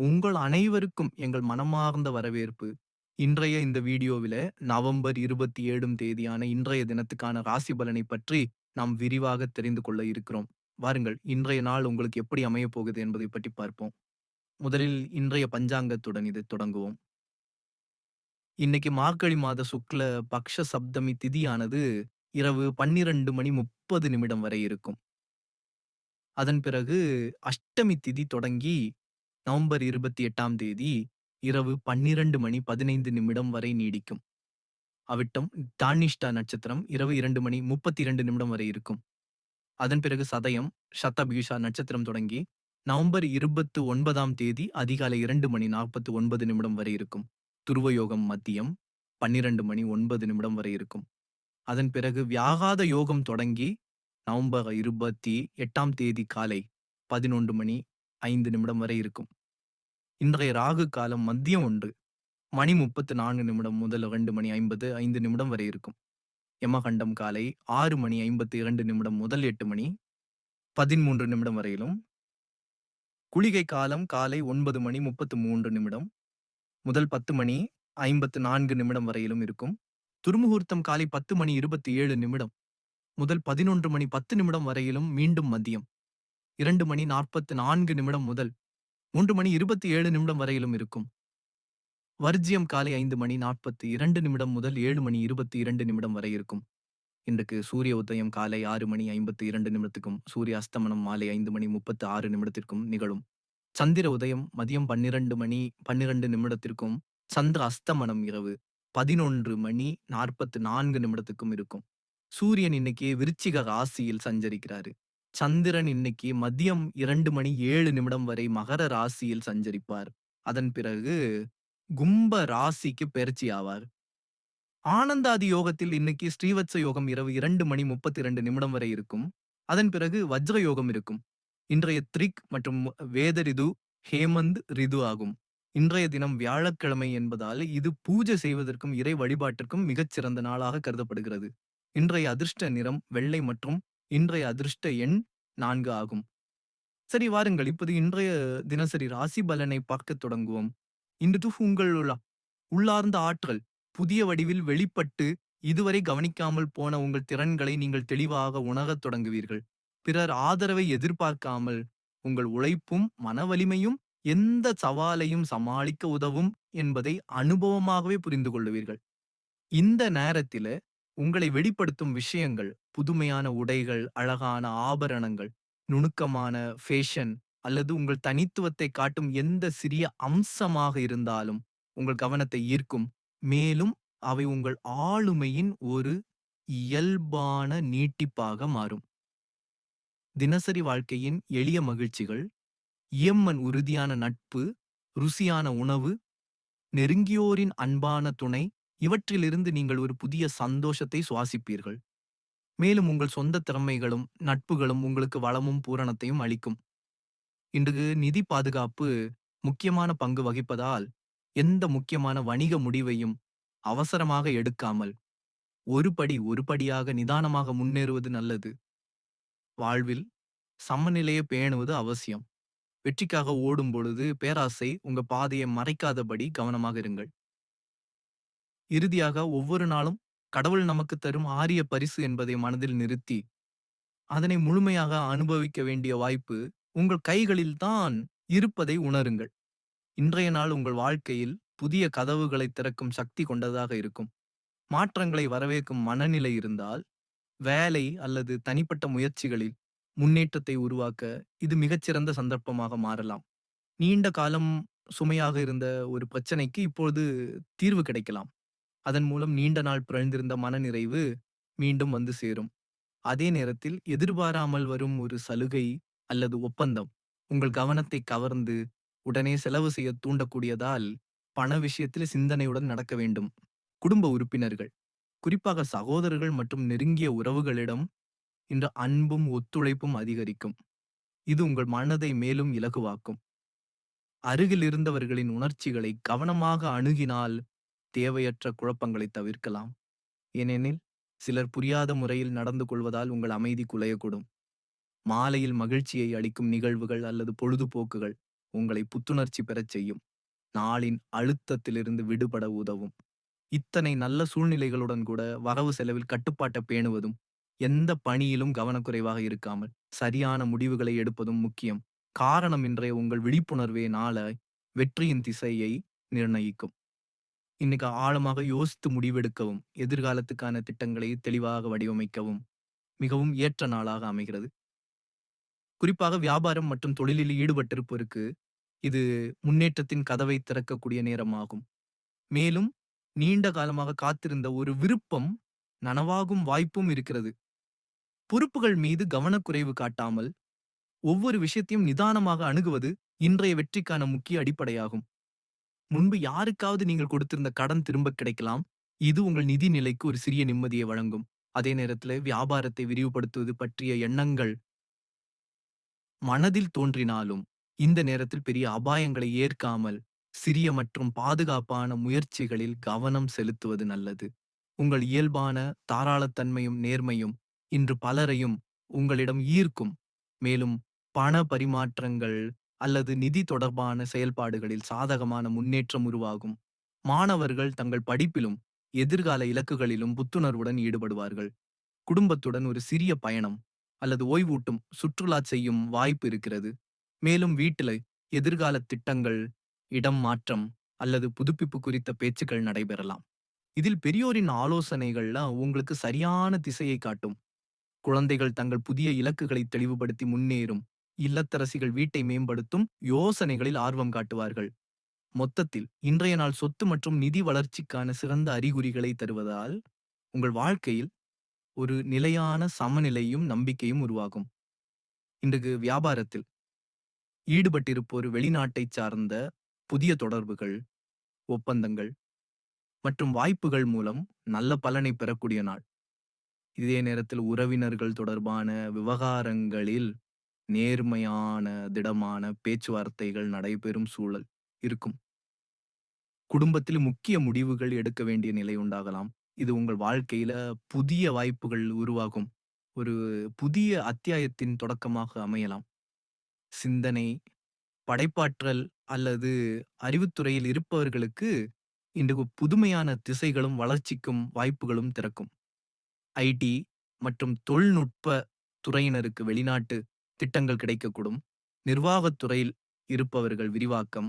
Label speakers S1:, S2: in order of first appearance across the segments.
S1: உங்கள் அனைவருக்கும் எங்கள் மனமார்ந்த வரவேற்பு. இன்றைய இந்த வீடியோவில நவம்பர் 27ம் தேதியான இன்றைய தினத்துக்கான ராசி பலனை பற்றி நாம் விரிவாக தெரிந்து கொள்ள இருக்கிறோம். வாருங்கள் இன்றைய நாள் உங்களுக்கு எப்படி அமையப் போகுது என்பதை பற்றி பார்ப்போம். முதலில் இன்றைய பஞ்சாங்கத்துடன் இதை தொடங்குவோம். இன்னைக்கு மார்கழி மாத சுக்ல பக்ஷ சப்தமி திதியானது இரவு 12 மணி 30 நிமிடம் வரை இருக்கும். அதன் பிறகு அஷ்டமி திதி தொடங்கி நவம்பர் 28ஆம் தேதி இரவு 12 மணி 15 நிமிடம் வரை நீடிக்கும். அவிட்டம் தானிஷ்டா நட்சத்திரம் இரவு இரண்டு மணி 32 நிமிடம் வரை இருக்கும். அதன் பிறகு சதயம் சதபீஷா நட்சத்திரம் தொடங்கி நவம்பர் 29ஆம் தேதி அதிகாலை இரண்டு மணி 49 நிமிடம் வரை இருக்கும். துருவ யோகம் மதியம் 12 மணி ஒன்பது நிமிடம் வரை இருக்கும். அதன் பிறகு வியாகாத யோகம் தொடங்கி நவம்பர் 28ஆம் தேதி காலை 11 மணி ஐந்து நிமிடம் வரை இருக்கும். இன்றைய ராகு காலம் மதியம் ஒன்று மணி முப்பத்து நான்கு நிமிடம் முதல் இரண்டு மணி ஐம்பது ஐந்து நிமிடம் வரை இருக்கும். யமகண்டம் காலை ஆறு மணி ஐம்பத்தி இரண்டு நிமிடம் முதல் எட்டு மணி பதிமூன்று நிமிடம் வரையிலும். குளிகை காலம் காலை ஒன்பது மணி முப்பத்து மூன்று நிமிடம் முதல் பத்து மணி ஐம்பத்து நான்கு நிமிடம் வரையிலும் இருக்கும். துருமுகூர்த்தம் காலை பத்து மணி இருபத்தி ஏழு நிமிடம் முதல் பதினொன்று மணி பத்து நிமிடம் வரையிலும் மீண்டும் மதியம். இரண்டு மணி 44 நிமிடம் முதல் மூன்று மணி 27 நிமிடம் வரையிலும் இருக்கும். வர்ஜியம் காலை ஐந்து மணி 42 நிமிடம் முதல் ஏழு மணி 22 நிமிடம் வரை இருக்கும். இன்றைக்கு சூரிய உதயம் காலை ஆறு மணி 52 நிமிடத்துக்கும் சூரிய அஸ்தமனம் மாலை ஐந்து மணி 36 நிமிடத்திற்கும் நிகழும். சந்திர உதயம் மதியம் 12 மணி 12 நிமிடத்திற்கும் சந்திர அஸ்தமனம் இரவு 11 மணி 44 நிமிடத்துக்கும் இருக்கும். சூரியன் இன்னைக்கு விருச்சிக ராசியில் சஞ்சரிக்கிறாரு. சந்திரன் இன்னைக்கு மதியம் 2 மணி 7 நிமிடம் வரை மகர ராசியில் சஞ்சரிப்பார். அதன் பிறகு கும்ப ராசிக்கு பெயர்ச்சி ஆவார். ஆனந்தாதி யோகத்தில் இன்னைக்கு ஸ்ரீவத்ச யோகம் இரவு 2 மணி 32 நிமிடம் வரை இருக்கும். அதன் பிறகு வஜ்ர யோகம் இருக்கும். இன்றைய த்ரிக் மற்றும் வேத ரிது ஹேமந்த் ரிது ஆகும். இன்றைய தினம் வியாழக்கிழமை என்பதால் இது பூஜை செய்வதற்கும் இறை வழிபாட்டிற்கும் மிகச் சிறந்த நாளாக கருதப்படுகிறது. இன்றைய அதிர்ஷ்ட நிறம் வெள்ளை மற்றும் இன்றைய அதிர்ஷ்ட எண் நான்கு ஆகும். சரி வாருங்கள் இப்போது இன்றைய தினசரி ராசி பலனை பார்க்கத் தொடங்குவோம். இன்று உங்கள் உள்ளார்ந்த ஆற்றல் புதிய வடிவில் வெளிப்பட்டு இதுவரை கவனிக்காமல் போன உங்கள் திறன்களை நீங்கள் தெளிவாக உணரத் தொடங்குவீர்கள். பிறர் ஆதரவை எதிர்பார்க்காமல் உங்கள் உழைப்பும் மன வலிமையும் எந்த சவாலையும் சமாளிக்க உதவும் என்பதை அனுபவமாகவே புரிந்து கொள்ளுவீர்கள். இந்த நேரத்தில உங்களை வெளிப்படுத்தும் விஷயங்கள் புதுமையான உடைகள், அழகான ஆபரணங்கள், நுணுக்கமான ஃபேஷன் அல்லது உங்கள் தனித்துவத்தை காட்டும் எந்த சிறிய அம்சமாக இருந்தாலும் உங்கள் கவனத்தை ஈர்க்கும். மேலும் அவை உங்கள் ஆளுமையின் ஒரு இயல்பான நீட்டிப்பாக மாறும். தினசரி வாழ்க்கையின் எளிய மகிழ்ச்சிகள், இயம்மன் உறுதியான நட்பு, ருசியான உணவு, நெருங்கியோரின் அன்பான துணை இவற்றிலிருந்து நீங்கள் ஒரு புதிய சந்தோஷத்தை சுவாசிப்பீர்கள். மேலும் உங்கள் சொந்த திறமைகளும் நட்புகளும் உங்களுக்கு வளமும் பூரணத்தையும் அளிக்கும். இன்று நிதி பாதுகாப்பு முக்கியமான பங்கு வகிப்பதால் எந்த முக்கியமான வணிக முடிவையும் அவசரமாக எடுக்காமல் ஒரு படி ஒரு படியாக நிதானமாக முன்னேறுவது நல்லது. வாழ்வில் சமநிலையை பேணுவது அவசியம். வெற்றிக்காக ஓடும் பொழுது பேராசை உங்க பாதையை மறைக்காதபடி கவனமாக இருங்கள். இறுதியாக ஒவ்வொரு நாளும் கடவுள் நமக்கு தரும் ஆரிய பரிசு என்பதை மனதில் நிறுத்தி அதனை முழுமையாக அனுபவிக்க வேண்டிய வாய்ப்பு உங்கள் கைகளில் தான் இருப்பதை உணருங்கள். இன்றைய நாள் உங்கள் வாழ்க்கையில் புதிய கதவுகளை திறக்கும் சக்தி கொண்டதாக இருக்கும். மாற்றங்களை வரவேற்கும் மனநிலை இருந்தால் வேலை அல்லது தனிப்பட்ட முயற்சிகளில் முன்னேற்றத்தை உருவாக்க இது மிகச்சிறந்த சந்தர்ப்பமாக மாறலாம். நீண்ட காலம் சுமையாக இருந்த ஒரு பிரச்சனைக்கு இப்பொழுது தீர்வு கிடைக்கலாம். அதன் மூலம் நீண்ட நாள் பிறழ்ந்திருந்த மனநிறைவு மீண்டும் வந்து சேரும். அதே நேரத்தில் எதிர்பாராமல் வரும் ஒரு சலுகை அல்லது ஒப்பந்தம் உங்கள் கவனத்தை கவர்ந்து உடனே செலவு செய்ய தூண்டக்கூடியதால் பண விஷயத்தில் சிந்தனையுடன் நடக்க வேண்டும். குடும்ப உறுப்பினர்கள் குறிப்பாக சகோதரர்கள் மற்றும் நெருங்கிய உறவுகளிடம் இன்று அன்பும் ஒத்துழைப்பும் அதிகரிக்கும். இது உங்கள் மனதை மேலும் இலகுவாக்கும். அருகில் இருந்தவர்களின் உணர்ச்சிகளை கவனமாக அணுகினால் தேவையற்ற குழப்பங்களை தவிர்க்கலாம். ஏனெனில் சிலர் புரியாத முறையில் நடந்து கொள்வதால் உங்கள் அமைதி குலையக்கூடும். மாலையில் மகிழ்ச்சியை அளிக்கும் நிகழ்வுகள் அல்லது பொழுதுபோக்குகள் உங்களை புத்துணர்ச்சி பெறச் செய்யும். நாளின் அழுத்தத்திலிருந்து விடுபட உதவும். இத்தனை நல்ல சூழ்நிலைகளுடன் கூட வரவு செலவில் கட்டுப்பாட்டை பேணுவதும், எந்த பணியிலும் கவனக்குறைவாக இருக்காமல் சரியான முடிவுகளை எடுப்பதும் முக்கியம். காரணம் இன்றைய உங்கள் விழிப்புணர்வே நாளை வெற்றியின் திசையை நிர்ணயிக்கும். இன்னைக்கு ஆழமாக யோசித்து முடிவெடுக்கவும், எதிர்காலத்துக்கான திட்டங்களை தெளிவாக வடிவமைக்கவும் மிகவும் ஏற்ற நாளாக அமைகிறது. குறிப்பாக வியாபாரம் மற்றும் தொழிலில் ஈடுபட்டிருப்போருக்கு, இது முன்னேற்றத்தின் கதவை திறக்கக்கூடிய நேரமாகும். மேலும் நீண்ட காலமாக காத்திருந்த ஒரு விருப்பம் நனவாகும் வாய்ப்பும் இருக்கிறது. பொறுப்புகள் மீது கவனக்குறைவு காட்டாமல், ஒவ்வொரு விஷயத்தையும் நிதானமாக அணுகுவது இன்றைய வெற்றிக்கான முக்கிய அடிப்படையாகும். முன்பு யாருக்காவது நீங்கள் கொடுத்திருந்த கடன் திரும்ப கிடைக்கலாம். இது உங்கள் நிதி நிலைக்கு ஒரு சிறிய நிம்மதியை வழங்கும். அதே நேரத்தில் வியாபாரத்தை விரிவுபடுத்துவது பற்றிய எண்ணங்கள் மனதில் தோன்றினாலும், இந்த நேரத்தில் பெரிய அபாயங்களை ஏற்காமல், சிறிய மற்றும் பாதுகாப்பான முயற்சிகளில் கவனம் செலுத்துவது நல்லது. உங்கள் இயல்பான தாராளத்தன்மையும், நேர்மையும் இன்று பலரையும் உங்களிடம் ஈர்க்கும். மேலும் பண பரிமாற்றங்கள் அல்லது நிதி தொடர்பான செயல்பாடுகளில் சாதகமான முன்னேற்றம் உருவாகும். மாணவர்கள் தங்கள் படிப்பிலும், எதிர்கால இலக்குகளிலும் புத்துணர்வுடன் ஈடுபடுவார்கள். குடும்பத்துடன் ஒரு சிறிய பயணம் அல்லது ஓய்வூட்டும் சுற்றுலா செய்யும் வாய்ப்பு இருக்கிறது. மேலும் வீட்டில எதிர்கால திட்டங்கள், இடம் மாற்றம் அல்லது புதுப்பிப்பு குறித்த பேச்சுக்கள் நடைபெறலாம். இதில் பெரியோரின் ஆலோசனைகள்லாம் உங்களுக்கு சரியான திசையை காட்டும். குழந்தைகள் தங்கள் புதிய இலக்குகளை தெளிவுபடுத்தி முன்னேறும். இல்லத்தரசிகள் வீட்டை மேம்படுத்தும் யோசனைகளில் ஆர்வம் காட்டுவார்கள். மொத்தத்தில் இன்றைய நாள் சொத்து மற்றும் நிதி வளர்ச்சிக்கான சிறந்த அறிகுறிகளை தருவதால், உங்கள் வாழ்க்கையில் ஒரு நிலையான சமநிலையும், நம்பிக்கையும் உருவாகும். இன்றைக்கு வியாபாரத்தில் ஈடுபட்டிருப்போர் வெளிநாட்டை சார்ந்த புதிய தொடர்புகள், ஒப்பந்தங்கள் மற்றும் வாய்ப்புகள் மூலம் நல்ல பலனை பெறக்கூடிய நாள். இதே நேரத்தில் உறவினர்கள் தொடர்பான விவகாரங்களில் நேர்மையான, திடமான பேச்சுவார்த்தைகள் நடைபெறும் சூழல் இருக்கும். குடும்பத்தில் முக்கிய முடிவுகள் எடுக்க வேண்டிய நிலை உண்டாகலாம். இது உங்கள் வாழ்க்கையில புதிய வாய்ப்புகள் உருவாகும். ஒரு புதிய அத்தியாயத்தின் தொடக்கமாக அமையலாம். சிந்தனை, படைப்பாற்றல் அல்லது அறிவுத்துறையில் இருப்பவர்களுக்கு இன்று புதுமையான திசைகளும், வளர்ச்சிக்கும் வாய்ப்புகளும் திறக்கும். ஐடி மற்றும் தொழில்நுட்ப துறையினருக்கு வெளிநாட்டு திட்டங்கள் கிடைக்கக்கூடும். நிர்வாகத் துறையில் இருப்பவர்கள் விரிவாக்கம்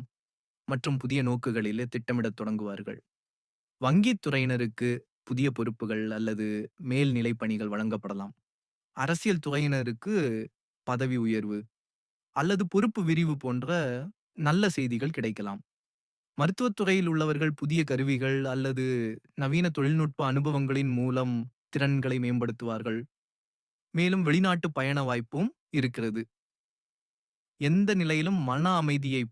S1: மற்றும் புதிய நோக்குகளிலே திட்டமிடத் தொடங்குவார்கள். வங்கித் துறையினருக்கு புதிய பொறுப்புகள் அல்லது மேல்நிலை பணிகள் வழங்கப்படலாம். அரசியல் துறையினருக்கு பதவி உயர்வு அல்லது பொறுப்பு விரிவு போன்ற நல்ல செய்திகள் கிடைக்கலாம். மருத்துவத்துறையில் உள்ளவர்கள் புதிய கருவிகள் அல்லது நவீன தொழில்நுட்ப அனுபவங்களின் மூலம் திறன்களை மேம்படுத்துவார்கள். மேலும் வெளிநாட்டு பயண வாய்ப்பும் இருக்கிறது. எந்த நிலையிலும் மன அமைதியை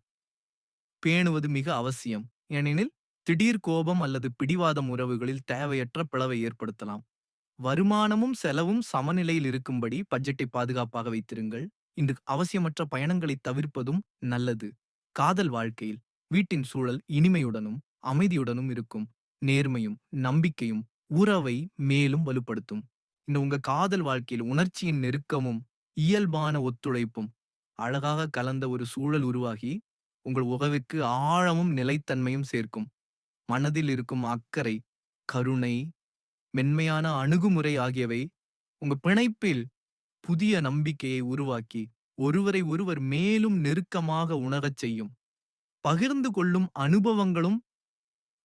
S1: பேணுவது மிக அவசியம். ஏனெனில் திடீர் கோபம் அல்லது பிடிவாதம் உறவுகளில் தேவையற்ற பிளவை ஏற்படுத்தலாம். வருமானமும் செலவும் சமநிலையில் இருக்கும்படி பட்ஜெட்டை பாதுகாப்பாக வைத்திருங்கள். இன்று அவசியமற்ற பயணங்களை தவிர்ப்பதும் நல்லது. காதல் வாழ்க்கையில் வீட்டின் சூழல் இனிமையுடனும், அமைதியுடனும் இருக்கும். நேர்மையும், நம்பிக்கையும் உறவை மேலும் வலுப்படுத்தும். இந்த உங்க காதல் வாழ்க்கையில் உணர்ச்சியின் நெருக்கமும், இயல்பான ஒத்துழைப்பும் அழகாக கலந்த ஒரு சூழல் உருவாகி, உங்கள் உறவுக்கு ஆழமும், நிலைத்தன்மையும் சேர்க்கும். மனதில் இருக்கும் அக்கறை, கருணை, மென்மையான அணுகுமுறை ஆகியவை உங்க பிணைப்பில் புதிய நம்பிக்கையை உருவாக்கி, ஒருவரை ஒருவர் மேலும் நெருக்கமாக உணரச் செய்யும். பகிர்ந்து கொள்ளும் அனுபவங்களும்,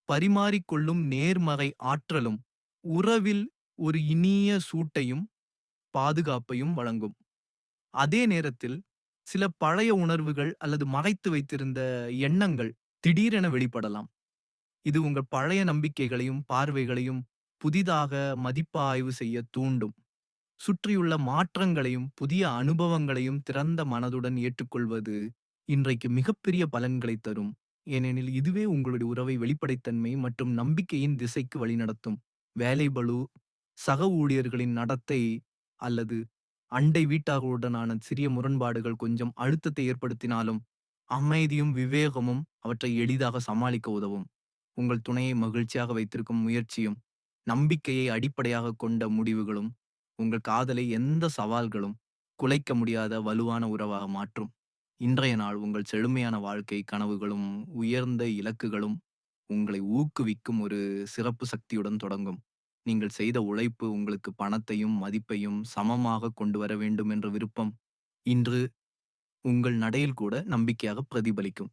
S1: பரிமாறிக்கொள்ளும் நேர்மறை ஆற்றலும் உறவில் ஒரு இனிய சூட்டையும், பாதுகாப்பையும் வழங்கும். அதே நேரத்தில் சில பழைய உணர்வுகள் அல்லது மறைத்து வைத்திருந்த எண்ணங்கள் திடீரென வெளிப்படலாம். இது உங்கள் பழைய நம்பிக்கைகளையும், பார்வைகளையும் புதிதாக மதிப்பாய்வு செய்ய தூண்டும். சுற்றியுள்ள மாற்றங்களையும், புதிய அனுபவங்களையும் திறந்த மனதுடன் ஏற்றுக்கொள்வது இன்றைக்கு மிகப்பெரிய பலன்களைத் தரும். ஏனெனில் இதுவே உங்களுடைய உறவை வெளிப்படைத்தன்மை மற்றும் நம்பிக்கையின் திசைக்கு வழிநடத்தும். வேலைப்பளு, சக ஊழியர்களின் நடத்தை அல்லது அண்டை வீட்டார்களுடனான சிறிய முரண்பாடுகள் கொஞ்சம் அழுத்தத்தை ஏற்படுத்தினாலும், அமைதியும், விவேகமும் அவற்றை எளிதாக சமாளிக்க உதவும். உங்கள் துணையை மகிழ்ச்சியாக வைத்திருக்கும் முயற்சியும், நம்பிக்கையை அடிப்படையாகக் கொண்ட முடிவுகளும், உங்கள் காதலை எந்த சவால்களும் குலைக்க முடியாத வலுவான உறவாக மாற்றும். இன்றைய நாள் உங்கள் செழுமையான வாழ்க்கை கனவுகளும், உயர்ந்த இலக்குகளும் உங்களை ஊக்குவிக்கும் ஒரு சிறப்பு சக்தியுடன் தொடங்கும். நீங்கள் செய்த உழைப்பு உங்களுக்கு பணத்தையும், மதிப்பையும் சமமாக கொண்டு வர வேண்டும் என்ற விருப்பம், இன்று உங்கள் நடையில் கூட நம்பிக்கையாக பிரதிபலிக்கும்.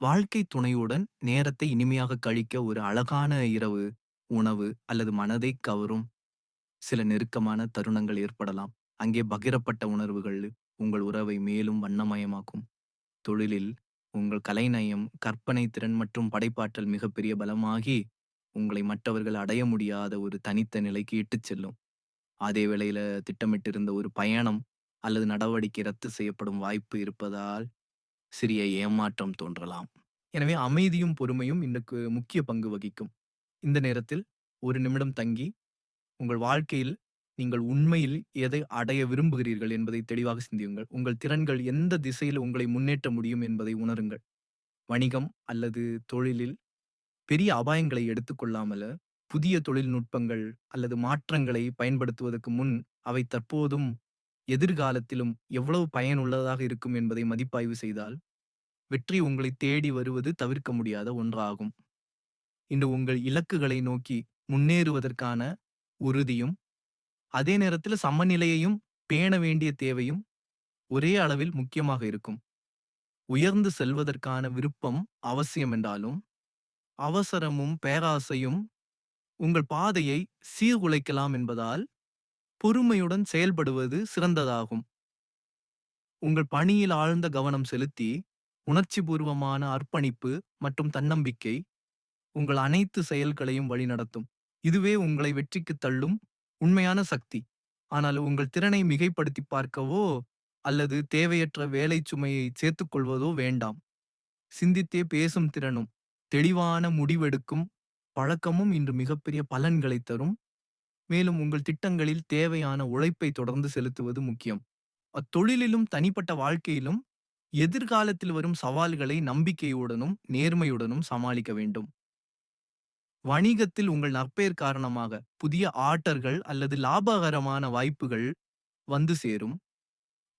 S1: வாழ்க்கை துணையுடன் நேரத்தை இனிமையாக கழிக்க ஒரு அழகான இரவு, உணவு அல்லது மனதை கவரும் சில நெருக்கமான தருணங்கள் ஏற்படலாம். அங்கே பகிரப்பட்ட உணர்வுகள் உங்கள் உறவை மேலும் வண்ணமயமாக்கும். தொழிலில் உங்கள் கலைநயம், கற்பனை திறன் மற்றும் படைப்பாற்றல் மிகப்பெரிய பலமாகி, உங்களை மற்றவர்கள் அடைய முடியாத ஒரு தனித்த நிலைக்கு இட்டுச் செல்லும். அதே வேளையில திட்டமிட்டிருந்த ஒரு பயணம் அல்லது நடவடிக்கை ரத்து செய்யப்படும் வாய்ப்பு இருப்பதால் சிறிய ஏமாற்றம் தோன்றலாம். எனவே அமைதியும், பொறுமையும் இன்றைக்கு முக்கிய பங்கு வகிக்கும். இந்த நேரத்தில் ஒரு நிமிடம் தங்கி, உங்கள் வாழ்க்கையில் நீங்கள் உண்மையில் எதை அடைய விரும்புகிறீர்கள் என்பதை தெளிவாக சிந்தியுங்கள். உங்கள் திறன்கள் எந்த திசையில் உங்களை முன்னேற்ற முடியும் என்பதை உணருங்கள். வணிகம் அல்லது தொழிலில் பெரிய அபாயங்களை எடுத்துக்கொள்ளாமல, புதிய தொழில்நுட்பங்கள் அல்லது மாற்றங்களை பயன்படுத்துவதற்கு முன், அவை தற்போதும், எதிர்காலத்திலும் எவ்வளவு பயனுள்ளதாக இருக்கும் என்பதை மதிப்பாய்வு செய்தால், வெற்றி உங்களை தேடி வருவது தவிர்க்க முடியாத ஒன்றாகும். இன்று உங்கள் இலக்குகளை நோக்கி முன்னேறுவதற்கான உறுதியும், அதே நேரத்தில் சமநிலையையும் பேண வேண்டிய தேவையும் ஒரே அளவில் முக்கியமாக இருக்கும். உயர்ந்து செல்வதற்கான விருப்பம் அவசியம் என்றாலும், அவசரமும், பேராசையும் உங்கள் பாதையை சீர்குலைக்கலாம் என்பதால், பொறுமையுடன் செயல்படுவது சிறந்ததாகும். உங்கள் பணியில் ஆழ்ந்த கவனம் செலுத்தி, உணர்ச்சிபூர்வமான அர்ப்பணிப்பு மற்றும் தன்னம்பிக்கை உங்கள் அனைத்து செயல்களையும் வழிநடத்தும். இதுவே உங்களை வெற்றிக்குத் தள்ளும் உண்மையான சக்தி. ஆனால் உங்கள் திறனை மிகைப்படுத்திப் பார்க்கவோ அல்லது தேவையற்ற வேலைச் சுமையை சேர்த்துக்கொள்வதோ வேண்டாம். சிந்தித்தே பேசும் திறனும், தெளிவான முடிவெடுக்கும் பழக்கமும் இன்று மிகப்பெரிய பலன்களைத் தரும். மேலும் உங்கள் திட்டங்களில் தேவையான உழைப்பை தொடர்ந்து செலுத்துவது முக்கியம். அத்தொழிலிலும், தனிப்பட்ட வாழ்க்கையிலும் எதிர்காலத்தில் வரும் சவால்களை நம்பிக்கையுடனும், நேர்மையுடனும் சமாளிக்க வேண்டும். வணிகத்தில் உங்கள் நற்பெயர் காரணமாக புதிய ஆர்டர்கள் அல்லது லாபகரமான வாய்ப்புகள் வந்து சேரும்.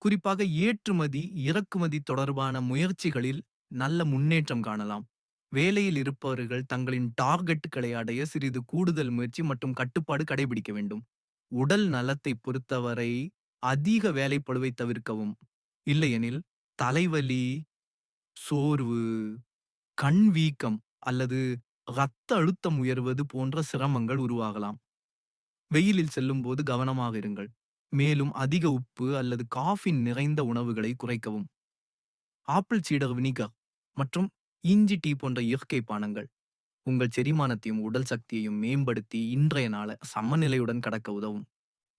S1: குறிப்பாக ஏற்றுமதி, இறக்குமதி தொடர்பான முயற்சிகளில் நல்ல முன்னேற்றம் காணலாம். வேலையில் இருப்பவர்கள் தங்களின் டார்கெட்டுகளை அடைய சிறிது கூடுதல் முயற்சி மற்றும் கட்டுப்பாடு கடைபிடிக்க வேண்டும். உடல் நலத்தைப் பொறுத்தவரை அதிக வேலைப்பளுவை தவிர்க்கவும். இல்லையெனில் தலைவலி, சோர்வு, கண் வீக்கம் அல்லது இரத்த அழுத்தம் உயர்வது போன்ற சிரமங்கள் உருவாகலாம். வெயிலில் செல்லும்போது கவனமாக இருங்கள். மேலும் அதிக உப்பு அல்லது காஃபின் நிறைந்த உணவுகளை குறைக்கவும். ஆப்பிள் சீடர் வினிகர் மற்றும் இஞ்சி டீ போன்ற இயற்கை பானங்கள் உங்கள் செரிமானத்தையும், உடல் சக்தியையும் மேம்படுத்தி இன்றைய நாள சமநிலையுடன் கடக்க உதவும்.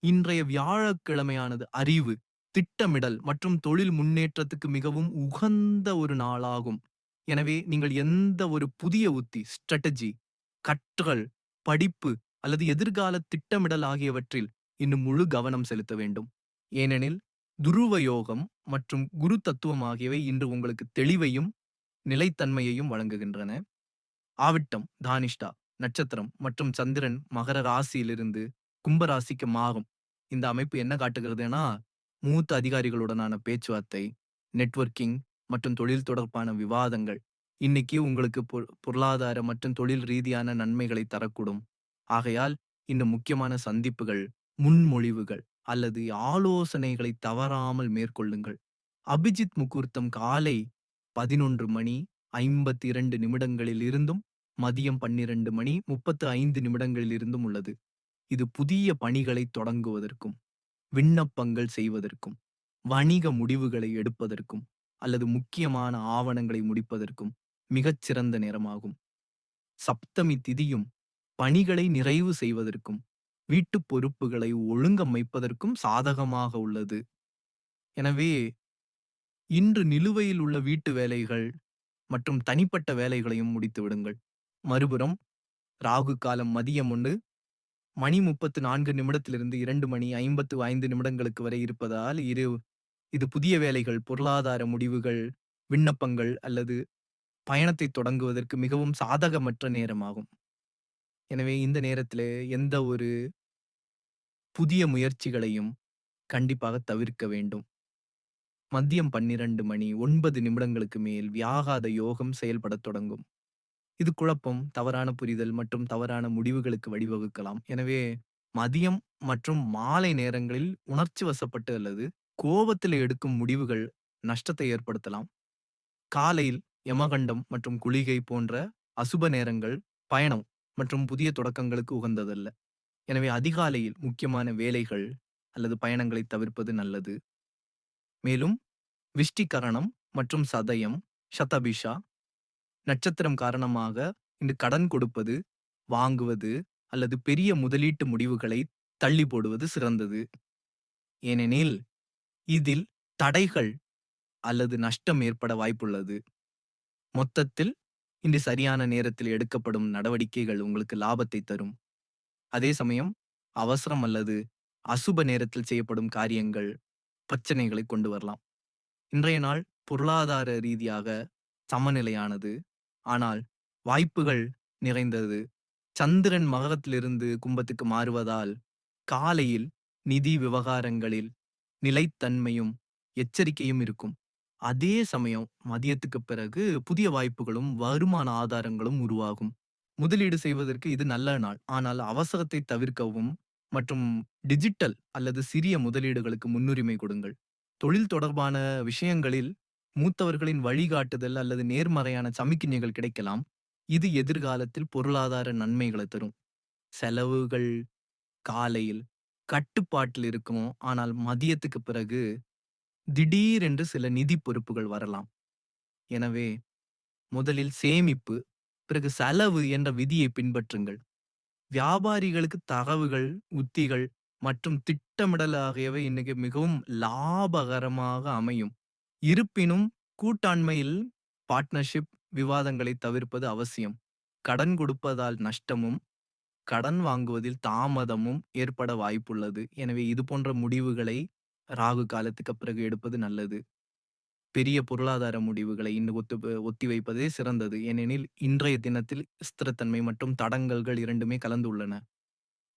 S1: இன்றைய வியாழக்கிழமையானது அறிவு, திட்டமிடல் மற்றும் தொழில் முன்னேற்றத்துக்கு மிகவும் உகந்த ஒரு நாளாகும். எனவே நீங்கள் எந்த ஒரு புதிய உத்தி, ஸ்ட்ராட்டஜி, கற்றல், படிப்பு அல்லது எதிர்கால திட்டமிடல் ஆகியவற்றில் இன்னும் முழு கவனம் செலுத்த வேண்டும். ஏனெனில் துருவ யோகம் மற்றும் குரு தத்துவம் ஆகியவை இன்று உங்களுக்கு தெளிவையும், நிலைத்தன்மையையும் வழங்குகின்றன. ஆவிட்டம், தானிஷ்டா நட்சத்திரம் மற்றும் சந்திரன் மகர ராசியிலிருந்து கும்பராசிக்கு மாறும். இந்த அமைப்பு என்ன காட்டுகிறதுனா, மூத்த அதிகாரிகளுடனான பேச்சுவார்த்தை, நெட்வொர்க்கிங் மற்றும் தொழில் தொடர்பான விவாதங்கள் இன்னைக்கு உங்களுக்கு பொருளாதார மற்றும் தொழில் ரீதியான நன்மைகளை தரக்கூடும். ஆகையால் இந்த முக்கியமான சந்திப்புகள், முன்மொழிவுகள் அல்லது ஆலோசனைகளை தவறாமல் மேற்கொள்ளுங்கள். அபிஜித் முகூர்த்தம் காலை 11 மணி 52 நிமிடங்களில் இருந்தும், மதியம் 12 மணி 35 நிமிடங்களில் இருந்தும் உள்ளது. இது புதிய பணிகளை தொடங்குவதற்கும், விண்ணப்பங்கள் செய்வதற்கும், வணிக முடிவுகளை எடுப்பதற்கும் அல்லது முக்கியமான ஆவணங்களை முடிப்பதற்கும் மிகச் சிறந்த நேரமாகும். சப்தமி திதியும் பணிகளை நிறைவு செய்வதற்கும், வீட்டுப் பொறுப்புகளை ஒழுங்கமைப்பதற்கும் சாதகமாக உள்ளது. எனவே இன்று நிலுவையில் உள்ள வீட்டு வேலைகள் மற்றும் தனிப்பட்ட வேலைகளையும் முடித்து விடுங்கள். மறுபுறம் ராகு காலம் மதியம் ஒன்று மணி 34 நிமிடத்திலிருந்து இரண்டு மணி 55 நிமிடங்களுக்கு வரை இருப்பதால், இரு இது புதிய வேலைகள், பொருளாதார முடிவுகள், விண்ணப்பங்கள் அல்லது பயணத்தை தொடங்குவதற்கு மிகவும் சாதகமற்ற நேரமாகும். எனவே இந்த நேரத்திலே எந்த ஒரு புதிய முயற்சிகளையும் கண்டிப்பாக தவிர்க்க வேண்டும். மதியம் 12 மணி 9 நிமிடங்களுக்கு மேல் வியாகாத யோகம் செயல்படத் தொடங்கும். இது குழப்பம், தவறான புரிதல் மற்றும் தவறான முடிவுகளுக்கு வழிவகுக்கலாம். எனவே மதியம் மற்றும் மாலை நேரங்களில் உணர்ச்சி வசப்பட்டு அல்லது கோபத்தில் எடுக்கும் முடிவுகள் நஷ்டத்தை ஏற்படுத்தலாம். காலையில் யமகண்டம் மற்றும் குளிகை போன்ற அசுப நேரங்கள் பயணம் மற்றும் புதிய தொடக்கங்களுக்கு உகந்ததல்ல. எனவே அதிகாலையில் முக்கியமான வேலைகள் அல்லது பயணங்களை தவிர்ப்பது நல்லது. மேலும் விஷ்டிகரணம் மற்றும் சதயம், சதபிஷா நட்சத்திரம் காரணமாக இன்று கடன் கொடுப்பது, வாங்குவது அல்லது பெரிய முதலீட்டு முடிவுகளை தள்ளி போடுவது சிறந்தது. ஏனெனில் இதில் தடைகள் அல்லது நஷ்டம் ஏற்பட வாய்ப்புள்ளது. மொத்தத்தில் இன்று சரியான நேரத்தில் எடுக்கப்படும் நடவடிக்கைகள் உங்களுக்கு லாபத்தை தரும். அதே சமயம் அவசரம் அல்லது அசுப நேரத்தில் செய்யப்படும் காரியங்கள் பிரச்சனைகளை கொண்டு வரலாம். இன்றைய நாள் பொருளாதார ரீதியாக சமநிலையானது. ஆனால் வாய்ப்புகள் நிறைந்தது. சந்திரன் மகரத்திலிருந்து கும்பத்துக்கு மாறுவதால் காலையில் நிதி விவகாரங்களில் நிலைத்தன்மையும் எச்சரிக்கையும் இருக்கும். அதே சமயம் மதியத்துக்கு பிறகு புதிய வாய்ப்புகளும் வருமான ஆதாரங்களும் உருவாகும். முதலீடு செய்வதற்கு இது நல்ல நாள். ஆனால் அவசரத்தை தவிர்க்கவும் மற்றும் டிஜிட்டல் அல்லது சிறிய முதலீடுகளுக்கு முன்னுரிமை கொடுங்கள். தொழில் தொடர்பான விஷயங்களில் மூத்தவர்களின் வழிகாட்டுதல் அல்லது நேர்மறையான சமிக்ஞைகள் கிடைக்கலாம். இது எதிர்காலத்தில் பொருளாதார நன்மைகளை தரும். செலவுகள் காலையில் கட்டுப்பாட்டில் இருக்கும். ஆனால் மதியத்துக்கு பிறகு திடீரென்று சில நிதி பொறுப்புகள் வரலாம். எனவே முதலில் சேமிப்பு, பிறகு செலவு என்ற விதியை பின்பற்றுங்கள். வியாபாரிகளுக்கு தகவுகள், உத்திகள் மற்றும் திட்டமிடல் ஆகியவை இன்னைக்கு மிகவும் லாபகரமாக அமையும். இருப்பினும் கூட்டாண்மையில் பார்ட்னர்ஷிப் விவாதங்களை தவிர்ப்பது அவசியம். கடன் கொடுப்பதால் நஷ்டமும், கடன் வாங்குவதில் தாமதமும் ஏற்பட வாய்ப்புள்ளது. எனவே இது போன்ற முடிவுகளை ராகு காலத்துக்கு பிறகு எடுப்பது நல்லது. பெரிய பொருளாதார முடிவுகளை இன்னும் ஒத்து வைப்பதே சிறந்தது. ஏனெனில் இன்றைய தினத்தில் ஸ்திரத்தன்மை மற்றும் தடங்கல்கள் இரண்டுமே கலந்துள்ளன.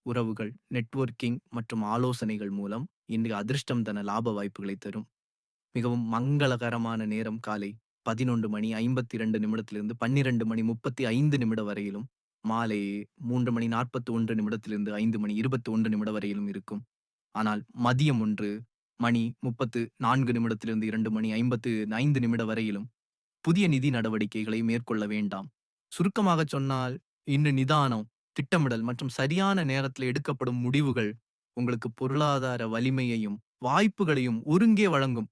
S1: உறவுகள், நெட்வொர்க்கிங் மற்றும் ஆலோசனைகள் மூலம் இன்று அதிர்ஷ்டம் தன லாப வாய்ப்புகளை தரும். மிகவும் மங்களகரமான நேரம் காலை 11 மணி 52 நிமிடத்திலிருந்து 12 மணி 35 நிமிடம் வரையிலும், மாலை மூன்று மணி 41 நிமிடத்திலிருந்து ஐந்து மணி 21 நிமிடம் வரையிலும் இருக்கும். ஆனால் மதியம் ஒன்று மணி 34 நிமிடத்திலிருந்து இரண்டு மணி ஐம்பத்து ஐந்து நிமிட வரையிலும் புதிய நிதி நடவடிக்கைகளை மேற்கொள்ள வேண்டாம். சுருக்கமாகச் சொன்னால் இன்று நிதானம், திட்டமிடல் மற்றும் சரியான நேரத்தில் எடுக்கப்படும் முடிவுகள் உங்களுக்கு பொருளாதார வலிமையையும், வாய்ப்புகளையும் ஒருங்கே வழங்கும்.